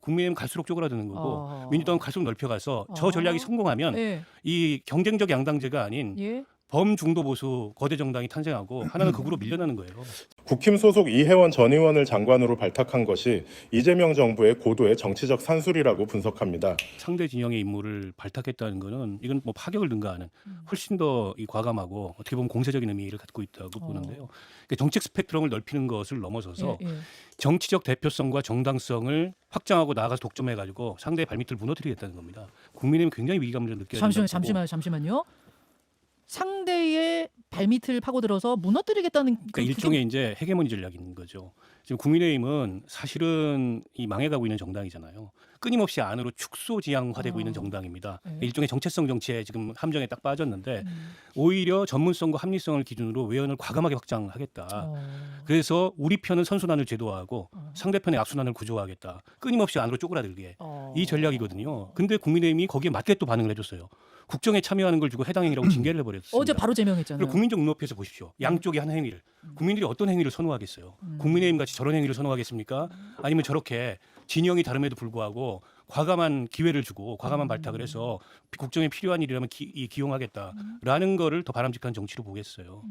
국민의힘 갈수록 쪼그라드는 거고 어. 민주당은 갈수록 넓혀가서 저 어. 전략이 성공하면 예. 이 경쟁적 양당제가 아닌 예. 범중도 보수 거대 정당이 탄생하고 하나는 극으로 밀려나는 거예요. 국힘 소속 이혜원 전 의원을 장관으로 발탁한 것이 이재명 정부의 고도의 정치적 산술이라고 분석합니다. 상대 진영의 인물을 발탁했다는 거는 이건 뭐 파격을 능가하는 음. 훨씬 더 이 과감하고 어떻게 보면 공세적인 의미를 갖고 있다고 어. 보는데요. 그러니까 정책 스펙트럼을 넓히는 것을 넘어서서 예, 예. 정치적 대표성과 정당성을 확장하고 나아가서 독점해 가지고 상대의 발밑을 무너뜨리겠다는 겁니다. 국민의힘 굉장히 위기감을 느껴야 잠시만 된다고 보고 잠시만요. 잠시만요. 상대의 발밑을 파고들어서 무너뜨리겠다는 그- 그러니까 일종의 이제 헤게모니 전략인 거죠. 지금 국민의힘은 사실은 이 망해가고 있는 정당이잖아요. 끊임없이 안으로 축소 지향화되고 어. 있는 정당입니다. 네. 일종의 정체성 정치에 지금 함정에 딱 빠졌는데 음. 오히려 전문성과 합리성을 기준으로 외연을 과감하게 확장하겠다. 어. 그래서 우리 편은 선순환을 제도화하고 어. 상대편의 악순환을 구조화하겠다. 끊임없이 안으로 쪼그라들게. 어. 이 전략이거든요. 근데 국민의힘이 거기에 맞게 또 반응을 해줬어요. 국정에 참여하는 걸 주고 해당 행위라고 징계를 해버렸습니다. 어제 바로 제명했잖아요. 그리고 국민적 눈높이에서 보십시오. 양쪽이 한 행위를 국민들이 어떤 행위를 선호하겠어요? 음. 국민의힘 같이 저런 행위를 선호하겠습니까? 아니면 저렇게 진영이 다름에도 불구하고 과감한 기회를 주고 과감한 음. 발탁을 해서 국정에 필요한 일이라면 기, 이 기용하겠다라는 거를 더 바람직한 정치로 보겠어요.